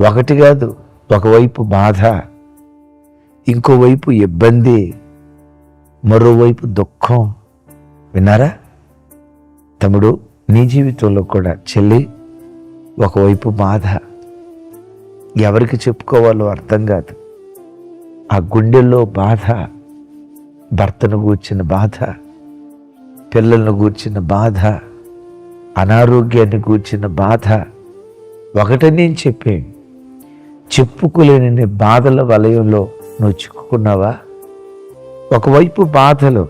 ఒకటి కాదు ఒకవైపు బాధ ఇంకోవైపు ఇబ్బంది మరోవైపు దుఃఖం. విన్నారా? తమ్ముడు నీ జీవితంలో కూడా చెల్లి ఒకవైపు బాధ. ఎవరికి చెప్పుకోవాలో అర్థం కాదు. ఆ గుండెల్లో బాధ భర్తను గూర్చిన బాధ పిల్లలను గూర్చిన బాధ అనారోగ్యాన్ని గూర్చిన బాధ. ఒకటే నేను చెప్పాను. చెప్పుకోలేని బాధల వలయంలో నువ్వు చిక్కుకున్నావా? ఒకవైపు బాధలు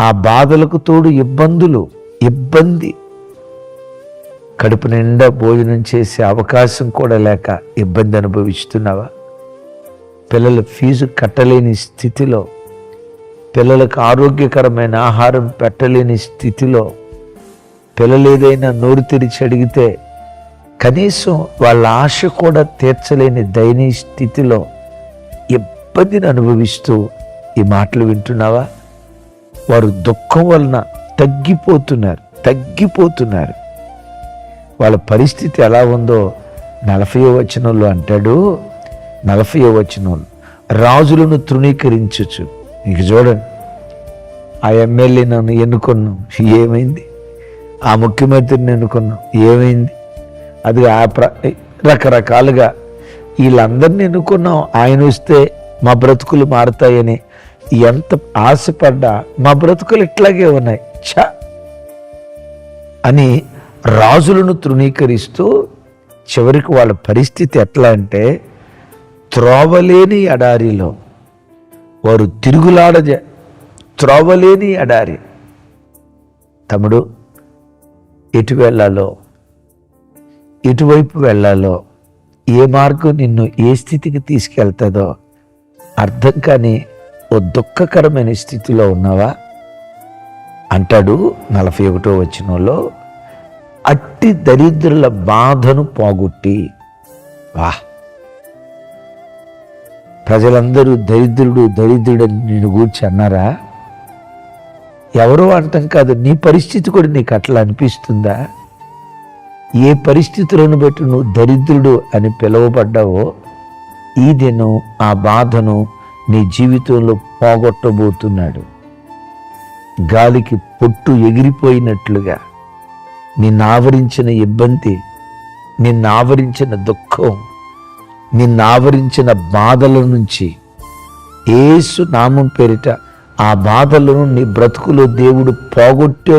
ఆ బాధలకు తోడు ఇబ్బందులు ఇబ్బంది. కడుపు నిండా భోజనం చేసే అవకాశం కూడా లేక ఇబ్బంది అనుభవిస్తున్నావా? పిల్లల ఫీజు కట్టలేని స్థితిలో పిల్లలకు ఆరోగ్యకరమైన ఆహారం పెట్టలేని స్థితిలో పిల్లలు ఏదైనా నోరు తెరిచి అడిగితే కనీసం వాళ్ళ ఆశ కూడా తీర్చలేని దయనీయ స్థితిలో ఇబ్బందిని అనుభవిస్తూ ఈ మాటలు వింటున్నావా? వారు దుఃఖం వలన తగ్గిపోతున్నారు తగ్గిపోతున్నారు. వాళ్ళ పరిస్థితి ఎలా ఉందో నలభై వచనంలో అంటాడు. నలభై వచనంలో రాజులను తృణీకరించచ్చు ఇక చూడండి ఆ ఎమ్మెల్యే నన్ను ఎన్నుకున్నాం ఏమైంది? ఆ ముఖ్యమంత్రిని ఎన్నుకున్నాం ఏమైంది? అది ఆ ప్ర రకరకాలుగా వీళ్ళందరిని ఎన్నుకున్నాం. ఆయన వస్తే మా బ్రతుకులు మారుతాయని ఎంత ఆశపడ్డా మా బ్రతుకులు ఇట్లాగే ఉన్నాయి. ఛ! అని రాజులను తృణీకరిస్తూ చివరికి వాళ్ళ పరిస్థితి ఎట్లా అంటే త్రోవలేని ఎడారిలో వారు తిరుగులాడ త్రోవలేని ఎడారి. తమ్ముడు ఎటు వెళ్ళాలో ఎటువైపు వెళ్ళాలో ఏ మార్గం నిన్ను ఏ స్థితికి తీసుకెళ్తుందో అర్థం కాని ఓ దుఃఖకరమైన స్థితిలో ఉన్నావా? అంటాడు నలభై ఒకటో వచనంలో. అట్టి దరిద్రుల బాధను పోగొట్టి. వా! ప్రజలందరూ దరిద్రుడు దరిద్రుడని నిన్ను గూర్చి అన్నారా? ఎవరో అర్థం కాదు నీ పరిస్థితి కూడా నీకు అట్లా అనిపిస్తుందా? ఏ పరిస్థితులను బట్టి నువ్వు దరిద్రుడు అని పిలువబడ్డావో ఈ దినం ఆ బాధను నీ జీవితంలో పోగొట్టబోతున్నాడు. గాలికి పొట్టు ఎగిరిపోయినట్లుగా నిన్ను ఆవరించిన ఇబ్బంది నిన్ను ఆవరించిన దుఃఖం నిన్ను ఆవరించిన బాధల నుంచి ఏసు నామం పేరిట ఆ బాధలను నీ బ్రతుకులో దేవుడు పోగొట్టే